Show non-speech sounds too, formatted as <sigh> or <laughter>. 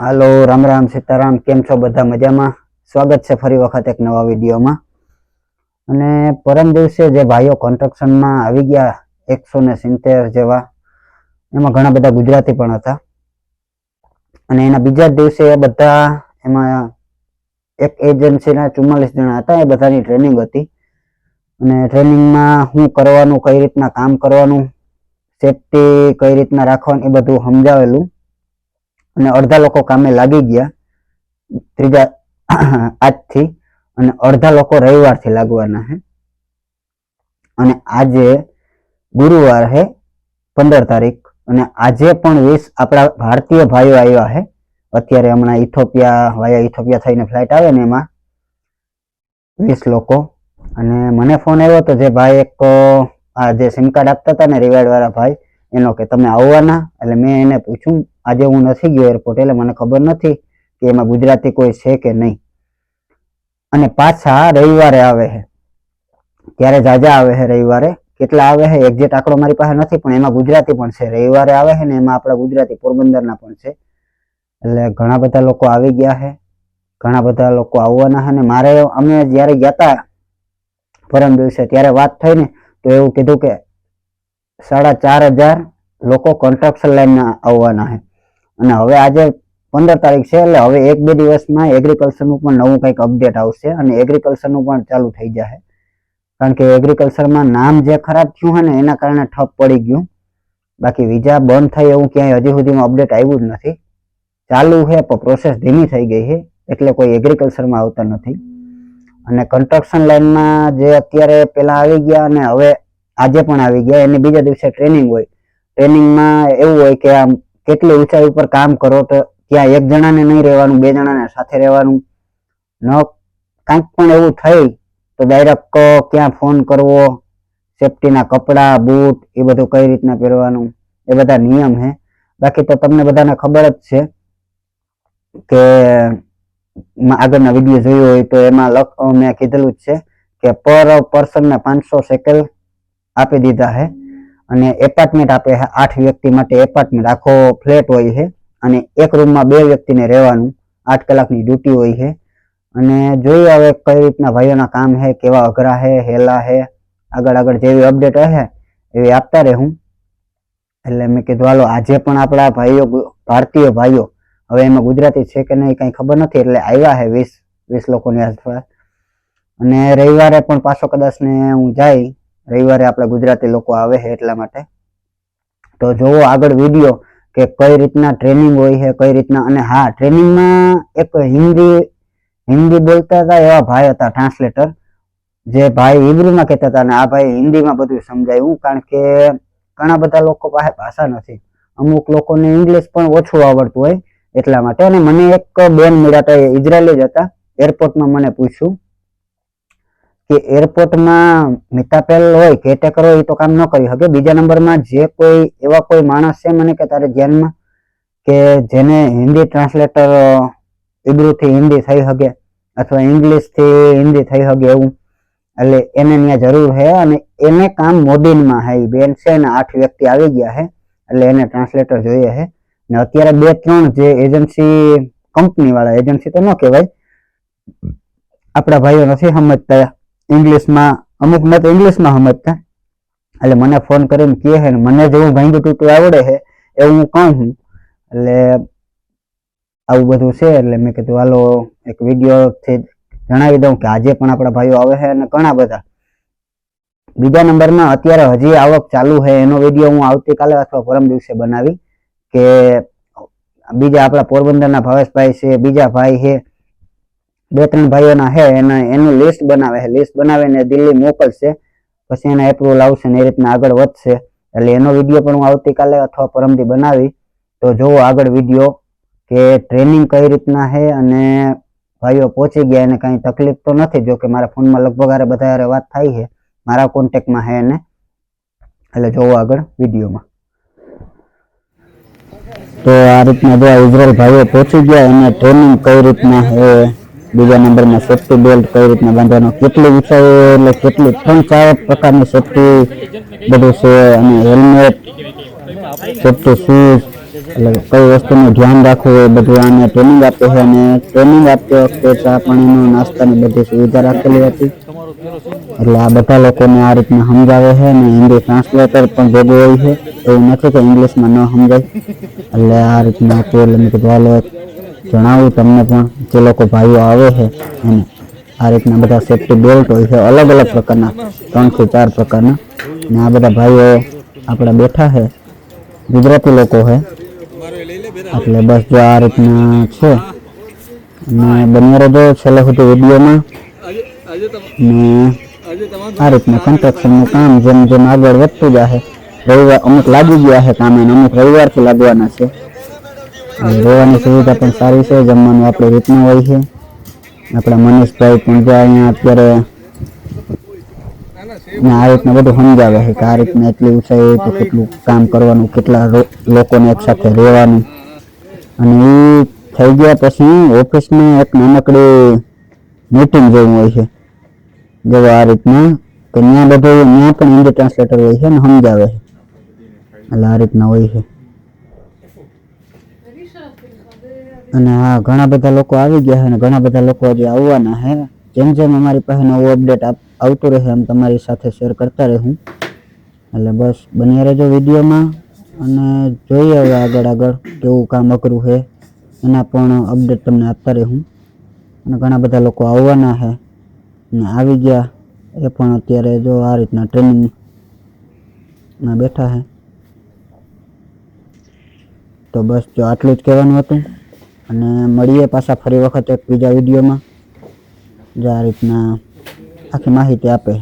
હાલો, રામ રામ, સીતારામ, કેમ છો બધા મજામાં? સ્વાગત છે ફરી વખત એક નવા વિડીયોમાં. અને પરમ દિવસે જે ભાઈઓ કોન્સ્ટ્રક્શનમાં આવી ગયા એકસો ને સિત્તેર જેવા, એમાં ઘણા બધા ગુજરાતી પણ હતા. અને એના બીજા દિવસે એ બધા, એમાં એક એજન્સીના ચુમ્માલીસ જણા હતા, એ બધાની ટ્રેનિંગ હતી. અને ટ્રેનિંગમાં શું કરવાનું, કઈ રીતના કામ કરવાનું સેફટી કઈ રીતના રાખવાનું, એ બધું સમજાવેલું. અને અડધા લોકો કામે લાગી ગયા ત્રીજા <clears throat> આજથી અને અડધા લોકો રવિવારથી લાગવાના છે અને આજે ગુરુવાર છે પંદર તારીખ અને આજે પણ વીસ આપણા ભારતીય ભાઈઓ આવ્યા છે અત્યારે હમણાં ઇથોપિયા, વાયા ઇથોપિયા થઈને ફ્લાઇટ આવે ને એમાં વીસ લોકો. અને મને ફોન આવ્યો હતો જે ભાઈ એક, આ જે સિમ કાર્ડ આપતા હતા ને રિવાર્ડ વાળા ભાઈ, એનો કે તમે આવવાના, એટલે મેં એને પૂછ્યું આજે હું નથી ગયો એરપોર્ટ એટલે મને ખબર નથી કે એમાં ગુજરાતી કોઈ છે કે નહીં. અને પાછા રવિવારે આવે છે ત્યારે જાજા આવે છે રવિવારે. કેટલા આવે છે એક્ઝેક્ટ આંકડો મારી પાસે નથી, પણ એમાં ગુજરાતી પણ છે. રવિવારે આવે છે ને એમાં આપણા ગુજરાતી પોરબંદરના પણ છે. એટલે ઘણા બધા લોકો આવી ગયા છે ઘણા બધા લોકો આવવાના છે ને મારે અમે જ્યારે ગયા હતા પરમ દિવસે ત્યારે વાત થઈ ને તો એવું કીધું કે સાડા ચાર હજાર લોકો કોન્ટ્રાક્શન લાઈનમાં આવવાના છે અને હવે આજે પંદર તારીખ છે એટલે હવે એક બે દિવસમાં એગ્રીકલ્ચરનું પણ નવું કંઈક અપડેટ આવશે અને એગ્રીકલ્ચરનું પણ ચાલુ થઈ જશે. કારણ કે એગ્રીકલ્ચરમાં નામ જે ખરાબ થયું હોય ને એના કારણે ઠપ પડી ગયું. બાકી વિઝા બંધ થઈ એવું ક્યાંય હજી સુધીમાં અપડેટ આવ્યું જ નથી. ચાલુ છે, પણ પ્રોસેસ ધીમી થઈ ગઈ છે. એટલે કોઈ એગ્રીકલ્ચરમાં આવતા નથી. અને કન્સ્ટ્રક્શન લાઈનમાં જે અત્યારે પહેલાં આવી ગયા અને હવે આજે પણ આવી ગયા. એની બીજા દિવસે ટ્રેનિંગ હોય. ટ્રેનિંગમાં એવું હોય કે આમ કેટલી ઊંચાઈ ઉપર કામ કરો તો ત્યાં એક જણાને નહીં રહેવાનું, બે જણાને સાથે રહેવાનું. ન, કાંઈક પણ એવું થઈ તો ડાયરેક્ટ ક્યાં ફોન કરવો સેફટીના કપડાં, બૂટ, એ બધું કઈ રીતના પહેરવાનું, એ બધા નિયમ છે બાકી તો તમને બધાને ખબર જ છે કે આગળના વીડિયો જોયો હોય તો એમાં લખ મેં કીધેલું જ છે કે પર પર્સનને પાંચસો સેકલ આપી દીધા છે અને એપાર્ટમેન્ટ આપે છે આઠ વ્યક્તિ માટે એપાર્ટમેન્ટ આખો ફ્લેટ હોય છે અને એક રૂમમાં બે વ્યક્તિને રહેવાનું, આઠ કલાકની ડ્યુટી હોય છે. અને જોઈએ હવે કઈ રીતના ભાઈઓના કામ છે, કેવા અઘરા છે, હેલા છે, આગળ આગળ જેવી અપડેટ હશે, એવી આપતા રહેવું એટલે મેં કીધું, હાલો, આજે પણ આપણા ભાઈઓ, ભારતીય ભાઈઓ, હવે એમાં ગુજરાતી છે કે નહીં કંઈ ખબર નથી, એટલે આવ્યા છે વીસ વીસ લોકોની આસપાસ અને રવિવારે પણ પાછો કદાચ ને હું જાય રવિવારે આપણે ગુજરાતી લોકો આવે છે એટલા માટે. તો જોવો આગળ વીડિયો કે કઈ રીતના ટ્રેનિંગ હોય છે, કઈ રીતના, અને હા ટ્રેનિંગમાં એક હિન્દી હિન્દી બોલતા હતા એવા ભાઈ હતા ટ્રાન્સલેટર જે ભાઈ હિબ્રુમાં કહેતા હતા, અને આ ભાઈ હિન્દીમાં બધું સમજાયું, કારણ કે ઘણા બધા લોકો પાસે ભાષા નથી. અમુક લોકોને ઇંગ્લિશ પણ ઓછું આવડતું હોય એટલા માટે. અને મને એક બેન મળ્યા હતા, એ ઇઝરાયલી જ હતા એરપોર્ટમાં મને પૂછ્યું. કે એરપોર્ટમાં મિતાપેલ હોય કેટેકર હોય, એ તો કામ ન કરી શકે બીજા નંબરમાં જે કોઈ એવા કોઈ માણસ છે મને કે તારે ધ્યાનમાં કે જેને હિન્દી ટ્રાન્સલેટર ઇબ્રુથી હિન્દી થઈ શકે અથવા ઇંગ્લિશથી હિન્દી થઈ શકે એવું. એટલે એને ત્યાં જરૂર છે અને એને કામ મોદીનમાં છે એ બેન છે ને આઠ વ્યક્તિ આવી ગયા છે એટલે એને ટ્રાન્સલેટર જોઈએ છે ને અત્યારે બે ત્રણ જે એજન્સી કંપની વાળા એજન્સી તો ન કહેવાય, આપણા ભાઈઓ નથી સમજતા. ઇંગ્લિશમાં અમુક મત ઇંગ્લિશમાં સમજતા. એટલે મને ફોન કરીને કહે છે મને જેવું ભાંગી તૂટું આવડે છે, એવું હું કહું છું. એટલે આવું બધું છે, એટલે મેં કીધું, હાલો, એક વિડીયોથી જણાવી દઉં કે આજે પણ આપણા ભાઈઓ આવે છે અને ઘણા બધા. બીજા નંબરમાં, અત્યારે હજી આવક ચાલુ છે, એનો વીડિયો હું આવતીકાલે અથવા પરમ દિવસે બનાવી કે બીજા આપણા પોરબંદરના ભાવેશભાઈ છે, બીજા ભાઈ છે બે ત્રણ ભાઈઓના છે, એના એનું લિસ્ટ બનાવે છે. લિસ્ટ બનાવીને દિલ્હી મોકલશે, પછી એના એપ્રુવલ આવશે ને એ રીતના આગળ વધશે. એટલે એનો વીડિયો પણ હું આવતીકાલે અથવા પરમથી બનાવી. તો જોવો આગળ વીડિયો કે ટ્રેનિંગ કઈ રીતના છે અને ભાઈઓ પહોંચી ગયા એને કાંઈ તકલીફ તો નથી જો કે મારા ફોનમાં લગભગ આરે બધા હારે વાત થાય છે. મારા કોન્ટેક્ટમાં છે એને. એટલે જોવો આગળ વિડીયોમાં. તો આ રીતના જો ઇઝરાયલ ભાઈઓ પહોંચી ગયા, એને ટ્રેનિંગ કઈ રીતના છે બીજા નંબરમાં સેફ્ટી બેલ્ટ કઈ રીતના બાંધવાનો, કેટલી ઊંચાઈ એટલે કેટલી ત્રણ ચાર પ્રકારની સેફ્ટી બધું છે અને હેલ્મેટ સેફ્ટી શૂઝ એટલે કઈ વસ્તુનું ધ્યાન રાખવું એ બધું આને ટ્રેનિંગ આપે છે અને ટ્રેનિંગ આપતી વખતે ચા પાણીનું નાસ્તાની બધી સુવિધા રાખેલી હતી. એટલે આ બધા લોકોને આ રીતના સમજાવે છે અને હિન્દી ટ્રાન્સલેટર પણ ભેગું હોય છે. એવું નથી કે ઇંગ્લિશમાં ન સમજાય. એટલે આ રીતના હતું એટલે મેં કીધું હાલો એક જણાવું તમને પણ જે લોકો ભાઈઓ આવે છે એને આ રીતના બધા સેફ્ટી બેલ્ટ હોય છે અલગ અલગ પ્રકારના, ત્રણથી ચાર પ્રકારના. ને આ બધા ભાઈઓ આપણા બેઠા છે, ગુજરાતી લોકો છે. એટલે બસ જો આ રીતના છે. અને બની રહેજો છેલ્લે સુધી વિડીયોમાં. ને આ રીતના કન્સ્ટ્રક્શનનું કામ જેમ જેમ આગળ વધતું જશે રવિવાર અમુક લાગી ગયા છે કામે, અને અમુક રવિવારથી લાગવાના છે. અને રહેવાની સુવિધા પણ સારી છે, જમવાનું આપણી રીતનું હોય છે. આપણા મનીષભાઈ પણ જો અહીંયા અત્યારે આ રીતના બધું સમજાવે છે કે આ રીતના એટલી ઊંચાઈ તો કેટલું કામ કરવાનું, કેટલા લોકોને એકસાથે રહેવાનું. અને એ થઈ ગયા પછી ઓફિસમાં એક નાનકડી મીટિંગ જેવું હોય છે. જેવો આ રીતના કે ત્યાં બધું, ત્યાં પણ હિન્દી ટ્રાન્સલેટર હોય છે ને સમજાવે છે. એટલે આ રીતના હોય છે. અને હા, ઘણા બધા લોકો આવી ગયા છે અને ઘણા બધા લોકો હજી આવવાના છે. જેમ જેમ અમારી પાસે નવો અપડેટ આવતું રહે એમ તમારી સાથે શેર કરતા રહું. એટલે બસ, બન્યા રહેજો વિડીયોમાં અને જોઈએ હવે આગળ આગળ કેવું કામ અઘરું છે. એના પણ અપડેટ તમને આપતા રહું. અને ઘણા બધા લોકો આવવાના છે અને આવી ગયા. એ પણ અત્યારે જો આ રીતના ટ્રેનિંગમાં બેઠા છે. તો બસ, જો આટલું જ કહેવાનું હતું. અને મળીએ પાછા ફરી વખત એક બીજા વિડીયોમાં. જે આ રીતના આખી માહિતી આપે.